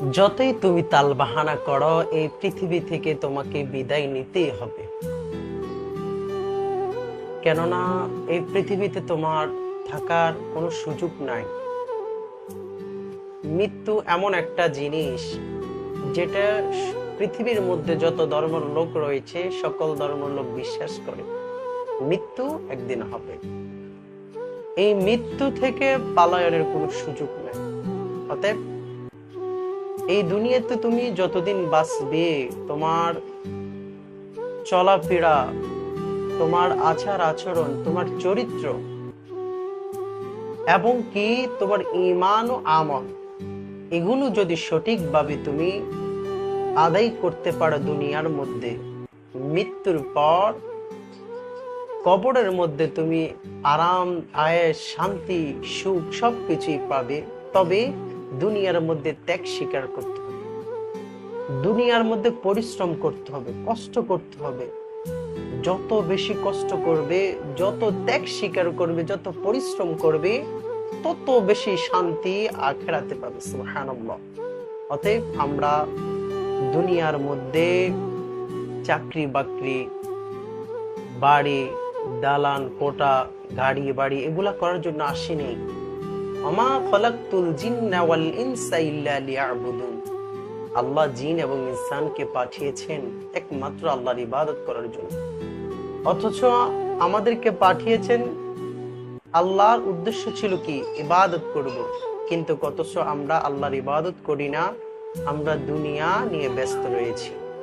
যতই তুমি তাল বাহানা করো, এই পৃথিবী থেকে তোমাকে বিদায় নিতেই হবে। কেননা, এই পৃথিবীতে তোমার থাকার কোনো সুযোগ নাই। মৃত্যু এমন একটা জিনিস, যেটা পৃথিবীর মধ্যে যত ধর্মের লোক রয়েছে, সকল ধর্মের লোক বিশ্বাস করে। মৃত্যু একদিন হবে। এই মৃত্যু থেকে পালায়নের কোনো সুযোগ নেই। অতএব এই দুনিয়াতে তুমি যতদিন বাঁচবে, তোমার চলাফেরা, তোমার আচার আচরণ, তোমার চরিত্র, এবং কি তোমার ইমান ও আমল, এগুলো যদি সঠিকভাবে তুমি আদায় করতে পারো দুনিয়ার মধ্যে, মৃত্যুর পর কবরের মধ্যে তুমি আরাম আয়েস শান্তি, সুখ সবকিছুই পাবে, তবে দুনিয়ার মধ্যে ত্যাগ স্বীকার করতে হবে। দুনিয়ার মধ্যে পরিশ্রম করতে হবে, কষ্ট করতে হবে। যত বেশি কষ্ট করবে, যত ত্যাগ স্বীকার করবে, যত পরিশ্রম করবে, তত বেশি শান্তি আখেরাতে পাবে অতএব আমরা দুনিয়ার মধ্যে চাকরি বাকরি, বাড়ি, দালান, কোটা, গাড়ি বাড়ি এগুলা করার জন্য আসিনি আল্লাহ জিন এবং ইনসানকে পাঠিয়েছেন একমাত্র আল্লাহর ইবাদত করার জন্য। অথচ আমাদেরকে পাঠিয়েছেন আল্লাহর উদ্দেশ্য ছিল কি? ইবাদত করব। কিন্তু কতছ আমরা আল্লাহর ইবাদত করি না, আমরা দুনিয়া নিয়ে ব্যস্ত রয়েছি।